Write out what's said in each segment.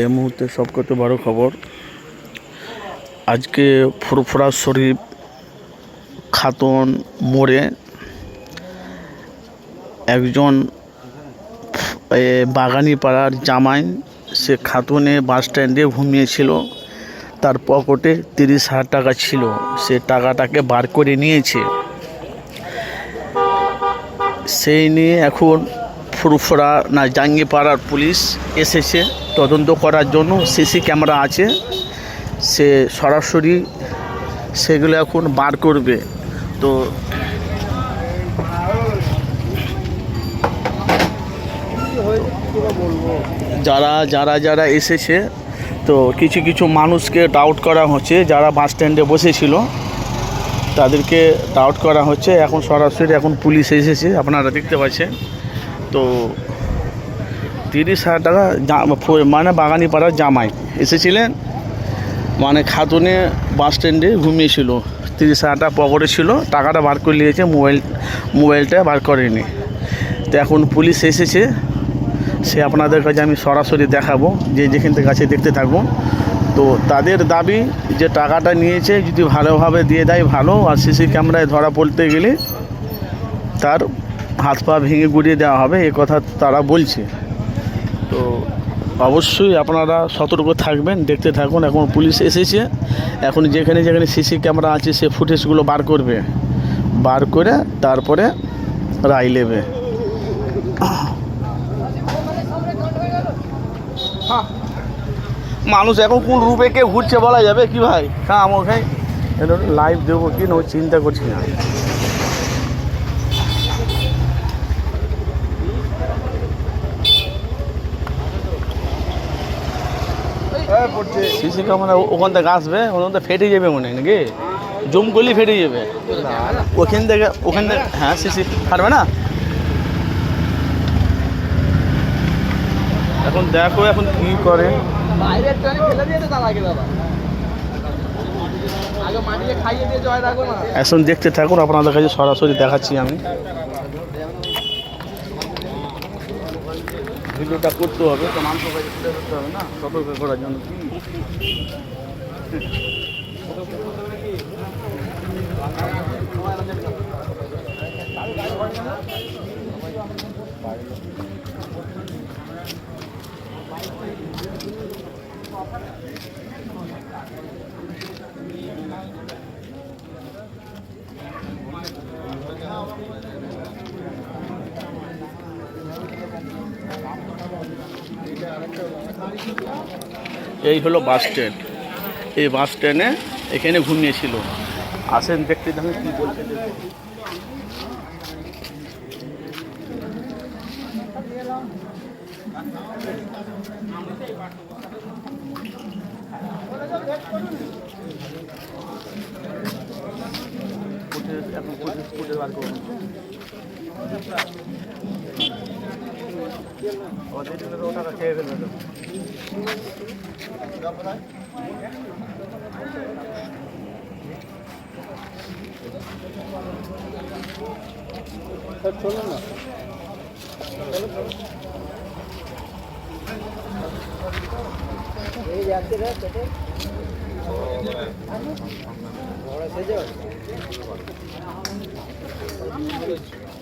এই মুহূর্তে সবকত বড় খবর। আজকে ফুরফুরা শরীফ খাতুন মোড়ে একজন বাগানি পাড়ার জামাই, সে খাতুনে বাস স্ট্যান্ডে ঘুমিয়েছিল। তার পকেটে তিরিশ হাজার টাকা ছিল। সে টাকাটাকে বার করে নিয়েছে। সেই নিয়ে এখন ফুরফুরা না জাঙ্গিপাড়ার পুলিশ এসেছে। তদন্ত করার জন্য সিসি ক্যামেরা আছে। সে সরাসরি সেগুলো এখন বার করবে। তো যারা যারা যারা এসেছে, তো কিছু কিছু মানুষকে ডাউট করা হচ্ছে। যারা বাস স্ট্যান্ডে বসেছিল, তাদেরকে ডাউট করা হচ্ছে। এখন সরাসরি এখন পুলিশ এসেছে। আপনারা দেখতে পাচ্ছেন। তো তিরিশ হাজার টাকা মানে বাগানি পাড়ার জামাই এসেছিলেন। মানে খাতুনে বাস স্ট্যান্ডে ঘুমিয়েছিল। তিরিশ হাজার টাকা পকেটে ছিল, টাকাটা বার করে নিয়েছে, মোবাইল মোবাইলটা বার করেনি। তো এখন পুলিশ এসেছে, সে আপনাদের কাছে আমি সরাসরি দেখাবো, যে যেখান থেকে কাছে দেখতে থাকব। তো তাদের দাবি যে টাকাটা নিয়েছে, যদি ভালোভাবে দিয়ে দেয় ভালো, আর সিসি ক্যামেরায় ধরা পড়তে গেলে তার হাত পা ভেঙে গুড়িয়ে দেওয়া হবে এ কথা তারা বলছে। তো অবশ্যই আপনারা সতর্ক থাকবেন দেখতে থাকুন এখন পুলিশ এসেছে। এখন যেখানে যেখানে সিসি ক্যামেরা আছে সে ফুটেজগুলো বার করবে। বার করে তারপরে রায় নেবে। মানুষ এখন কোন রূপে কে ঘুরছে বলা যাবে কি ভাই? হ্যাঁ আমার ভাই লাইভ দেবো কি? না চিন্তা করছি না। সিসি ক্যামেরা ওখান থেকে আসবে ওখান থেকে ফেটে যাবে মনে হয় নাকি? জুম করলে ফেটে যাবে। ওখান থেকে ওখান থেকে হ্যাঁ সিসি ফাটবে না? এখন দেখো এখন কি করে। বাইরের ট্রেনে ফেলে দিয়েছে তার আগে দাদা এখন দেখতে থাকুন আপনাদের কাছে সরাসরি দেখাচ্ছি আমি। ভিডিওটা করতে হবে তো কাছে তুলে ধরতে হবে না? সতর্ক করার জন্য। কি এই হলো বাস স্ট্যান্ড এই বাস স্ট্যান্ডে এখানে ঘুমিয়েছিল। আসেন দেখতে দেখেন কি বলছে। এখন ওটা খেয়ে ফেলবে তো। চলো না এই যাচ্ছে রে পেটে বড় সেজ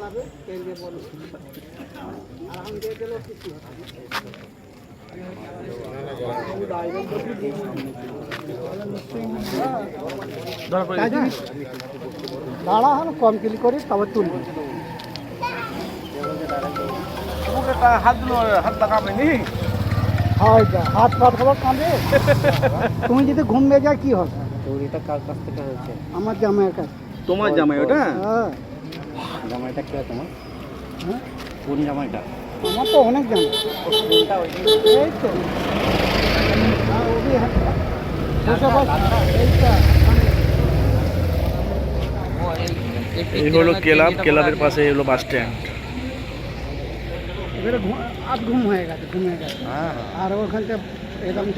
যাও চল যাও এদিকে এদিকে কানাবে তেল দিয়ে বলো আর আমি দিয়ে দিলে কিছু হবে? দাঁড়া হলো কম কিলি করি তবে তুলবি। হাত হাত লাগাবে নি? হয় যা হাত পাত হলো কাঁদে তুমি যদি ঘুমিয়ে যায় কি হবে? চুরিটা কার কাছ থেকে আমার জামাইয়ের কাছে। তোমার জামাই ওটা? হ্যাঁ। জামাইটা কে তোমার? হ্যাঁ? কোন জামাইটা? আমার তো অনেক জানা এই তো। আর ওদি দুশো এইটা এই হলো ক্লাব ক্লাবের পাশে হলো বাস স্ট্যান্ড এবারে আধ ঘুম হয়ে গেছে ঘুমিয়ে গেছে। আর ওখান থেকে একদম